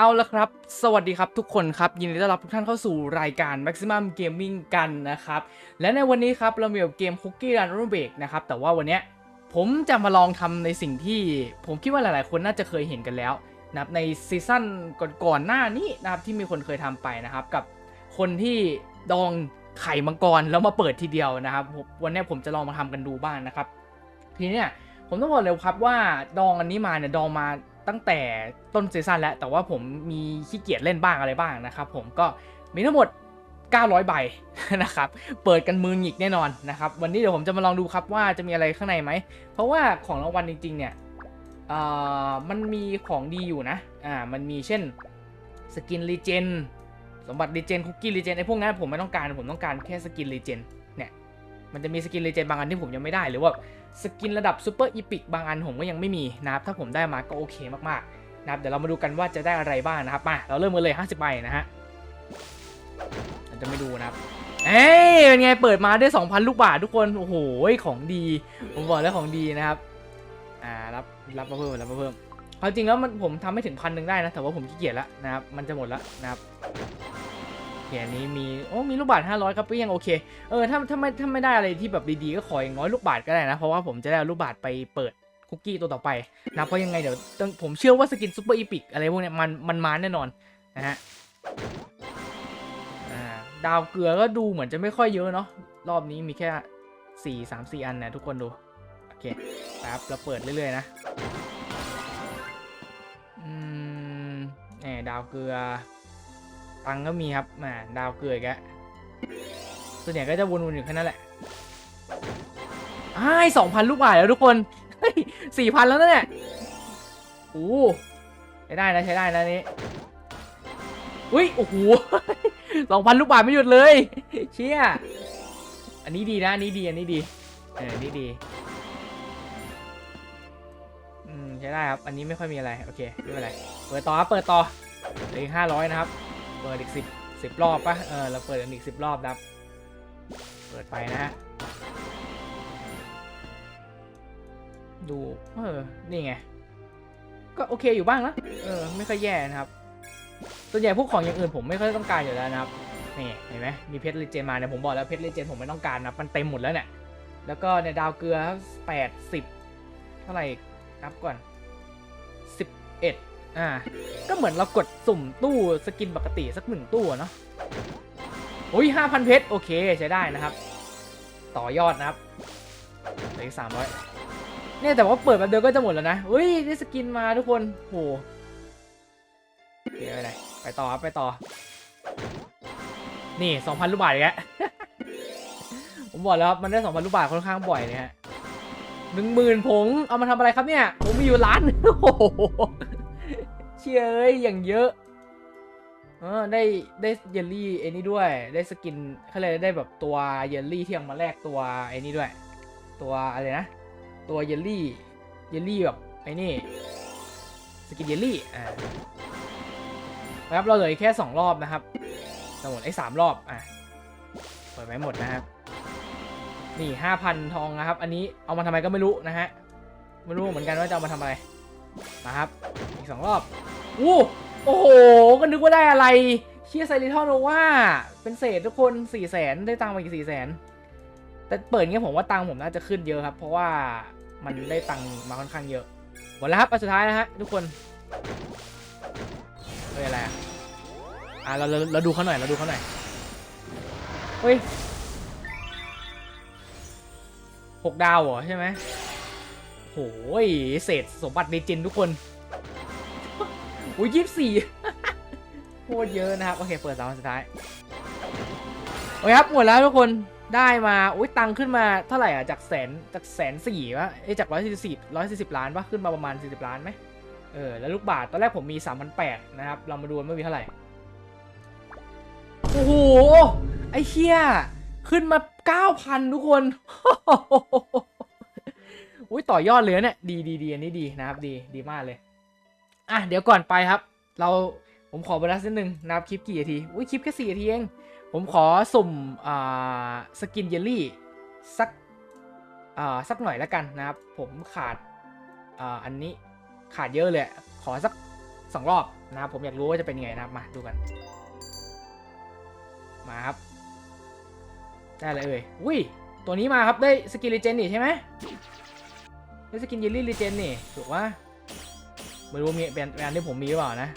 เอาละครับ สวัสดีครับทุกคนครับ ยินดีต้อนรับทุกท่านเข้าสู่รายการ Maximum Gaming กันนะครับ และในวันนี้ครับ เรามีเกม Cookie Run r o b a k นะครับ แต่ว่าวันนี้ผมจะมาลองทำในสิ่งที่ผมคิดว่าหลาย ๆ คนน่าจะเคยเห็นกันแล้วนะครับในซีซั่นก่อนๆหน้านี้นะครับที่มีคนเคยทำไปนะครับ กับคนที่ดองไข่มังกรแล้วมาเปิดทีเดียวนะครับ วันนี้ผมจะลองมาทำกันดูบ้างนะครับ ทีเนี้ยผมต้องบอกเลยครับว่าดองอันนี้มาเนี่ยดองมา ตั้งแต่ต้นซีซั่นแล้ว แต่ว่าผมมีขี้เกียจเล่นบ้างอะไรบ้างนะครับผมก็มีทั้งหมด 900 ใบนะครับ เปิดกันมือหงิกแน่นอนนะครับ วันนี้เดี๋ยวผมจะมาลองดูครับว่าจะมีอะไรข้างในไหม เพราะว่าของรางวัลจริง ๆ เนี่ยมันมีของดีอยู่นะ อ่า มันมีเช่นสกินรีเจนสมบัติรีเจนคุกกี้รีเจนไอ้พวกนั้นผมไม่ต้องการผมต้องการแค่สกินรีเจนเนี่ยมันจะมีสกินรีเจนบางอันที่ผมยังไม่ได้หรือว่า สกินระดับซูเปอร์อีพิกบางอันผมก็ยังไม่มีนะครับ ถ้าผมได้มาก็โอเคมากๆนะครับ เดี๋ยวเรามาดูกันว่าจะได้อะไรบ้างนะครับ มา เราเริ่มกันเลย 50ใบนะฮะเราจะไม่ดูนะครับ เอ้ยเป็นไง เปิดมาได้ 2,000 ลูกบาททุกคน โอ้โห ของดี ผมบอกแล้วของดีนะครับ อ่า รับ รับมาเพิ่ม รับมาเพิ่ม ความจริงแล้วมันผมทำไม่ถึงพันหนึ่งได้นะ แต่ว่าผมขี้เกียจแล้วนะครับ มันจะหมดแล้วนะครับ แค่นี้มีโอ้มีลูกบาท500ครับก็ยังโอเคเออถ้าถ้าไม่ถ้าไม่ได้อะไรที่แบบดีๆก็ขออย่างน้อยลูกบาทก็ได้นะเพราะว่าผมจะได้ลูกบาทไปเปิดคุกกี้ตัวต่อไปนะเพราะยังไงเดี๋ยวผมเชื่อว่าสกินซูเปอร์อีพิกอะไรพวกเนี้ยมันมันมาแน่นอนนะฮะอ่าดาวเกลือก็ดูเหมือนจะไม่ค่อยเยอะเนาะรอบนี้มีแค่สี่สามสี่อันนะทุกคนดูโอเคแป๊บเราเปิดเรื่อยๆนะอืมแหมดาวเกลือ ตังก็มีครับแหมดาวเกลือกแล้วส่วนใหญ่ก็จะวนๆอยู่แค่นั้นแหละไอ้สองพันลูกบาทแล้วทุกคนสี่พันแล้วนะเนี่ยโอ้ใช้ได้นะใช้ได้นะนี่อุ้ยโอ้โหสองพันลูกบาทไม่หยุดเลย เชี่ยอันนี้ดีนะอันนี้ดีอันนี้ดีเอออันนี้ดีอืมใช้ได้ครับ อันนี้ไม่ค่อยมีอะไร โอเคไม่เป็นไร เปิดต่อครับ เปิดต่อเหลืออีกห้าร้อยนะครับ เปิดอีกสิบสิบรอบปะเออเราเปิดอีกสิบรอบนะครับ เปิดไปนะฮะ ดู เออ นี่ไง ก็โอเคอยู่บ้างนะ เออ ไม่ค่อยแย่นะครับ ส่วนใหญ่พวกของอย่างอื่นผมไม่ค่อยต้องการอยู่แล้วนะครับ นี่เห็นไหมมีเพชรเลเจนมาเนี่ยผมบอกแล้วเพชรเลเจนผมไม่ต้องการนะ มันเต็มหมดแล้วเนี่ย แล้วก็เนี่ยดาวเกลือแปดสิบเท่าไหร่นับก่อนสิบเอ็ด อ่า ก็เหมือนเรากดสุ่มตู้สกินปกติสักหนึ่งตู้เนาะโอ้ยห้าพันเพชร โอเคใช้ได้นะครับ ต่อยอดนะครับเหลืออีกสามร้อยเนี่ยแต่ว่าเปิดมาเดียวก็จะหมดแล้วนะเฮ้ยได้สกินมาทุกคนโหโอเคไปไหนไปต่อครับไปต่อ นี่สองพันลูกบาทอีกแล้วผมบอกแล้วครับมันได้สองพันลูกบาทค่อนข้างบ่อยเลยฮะหนึ่งหมื่นผงเอามาทำอะไรครับเนี่ยผมมีอยู่ล้านโอ้โห เชี่ยเอ้ยอย่างเยอะเออได้ได้เยลลี่ไอ้นี่ด้วย ได้สกินเขาเลยได้แบบตัวเยลลี่ที่เอามาแลกตัวไอ้นี่ด้วย ตัวอะไรนะ ตัวเยลลี่เยลลี่แบบไอ้นี่สกินเยลลี่อ่าครับเราเหลือแค่สองรอบนะครับสมุดไอ้สามรอบอะเปิดไว้หมดนะครับนี่ห้าพันทองนะครับ อันนี้เอามาทำไมก็ไม่รู้นะฮะไม่รู้เหมือนกันว่าจะเอามาทำอะไร มาครับ อีกสองรอบอู้โอ้โห ก็นึกว่าได้อะไร เชียร์ไซริทอนว่า เป็นเศษทุกคนสี่แสนได้ตังค์มาอีกสี่แสนแต่เปิดเงี้ยผมว่าตังค์ผมน่าจะขึ้นเยอะครับ เพราะว่ามันได้ตังค์มาค่อนข้างเยอะ หมดแล้วครับอันสุดท้ายนะฮะทุกคนเฮ้ยอะไรอะอะเราเราเราดูเขาหน่อยเราดูเขาหน่อยเฮ้ยหกดาวเหรอใช่ไหม โหยเศษสมบัติในเจนทุกคนโอ้ยยี่สี่โคตรเยอะนะครับ โอเค เปิดสามอันสุดท้าย โอเคครับ หมดแล้วทุกคนได้มาอุ้ยตังค์ขึ้นมาเท่าไหร่อะ จากแสนจากแสนสี่วะเอ้จากร้อยสี่สิบร้อยสี่สิบล้านปะขึ้นมาประมาณสี่สิบล้านไหมเออ แล้วลูกบาทตอนแรกผมมีสามพันแปดนะครับ เรามาดูว่ามีเท่าไหร่ โอ้โห ไอ้เชี่ยขึ้นมาเก้าพันทุกคน อุ้ยต่อยอดเลยนะเนี่ยดีดีดีอันนี้ดีนะครับดีดีมากเลย อะเดี๋ยวก่อนไปครับ เราผมขอบรัสนิดนึงนะครับคลิปกี่นาทีอุ้ยคลิปแค่สี่นาทีเองผมขอสุ่มอ่าสกินเยลลี่สักอ่าสักหน่อยแล้วกันนะครับ ผมขาดอ่าอันนี้ขาดเยอะเลยขอสักสองรอบนะครับผมอยากรู้ว่าจะเป็นยังไงนะครับมาดูกัน มาครับ ได้เลยเอ่ยอุ้ยตัวนี้มาครับได้สกินลีเจนนี่ใช่ไหม ได้สกินเยลลี่ลีเจนนี่ถูกว่าไม่รู้มีเป็นเป็นอันที่ผมมีหรือเปล่านะ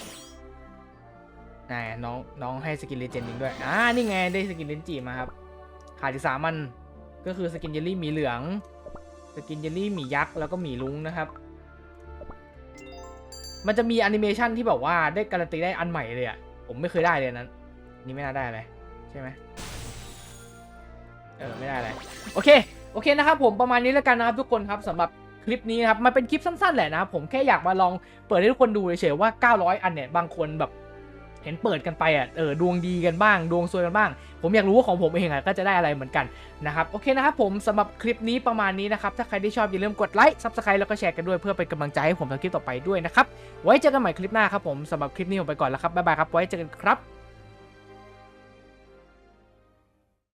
นายน้องน้องให้สกินลีเจนจริงด้วย อ่า นี่ไงได้สกินเลนจีมาครับ ขาดอีกสามมัน ก็คือสกินเยลลี่หมีเหลือง สกินเยลลี่หมียักษ์ แล้วก็หมีลุงนะครับ มันจะมีแอนิเมชันที่แบบว่าได้การันตีได้อันใหม่เลยอะผมไม่เคยได้เลยนนั้น นี่ไม่น่าได้เลยใช่ไหมเออ ไม่ได้เลย โอเค โอเคนะครับผมประมาณนี้แล้วกันนะครับทุกคนครับสำหรับ คลิปนี้นะครับมันเป็นคลิปสั้นๆแหละนะผมแค่อยากมาลองเปิดให้ทุกคนดูเฉยๆว่า 900 อันเนี่ยบางคนแบบเห็นเปิดกันไปอะเออดวงดีกันบ้าง ดวงซวยกันบ้าง ผมอยากรู้ว่าของผมเองอะก็จะได้อะไรเหมือนกันนะครับโอเคนะครับผมสำหรับคลิปนี้ประมาณนี้นะครับถ้าใครที่ชอบอย่าลืมกดไลค์ซับสไครต์แล้วก็แชร์กันด้วยเพื่อเป็นกำลังใจให้ผมทำคลิปต่อไปด้วยนะครับไว้เจอกันใหม่คลิปหน้าครับผมสำหรับคลิปนี้ผมไปก่อนแล้วครับบ๊ายบายครับไว้เจอกันครับ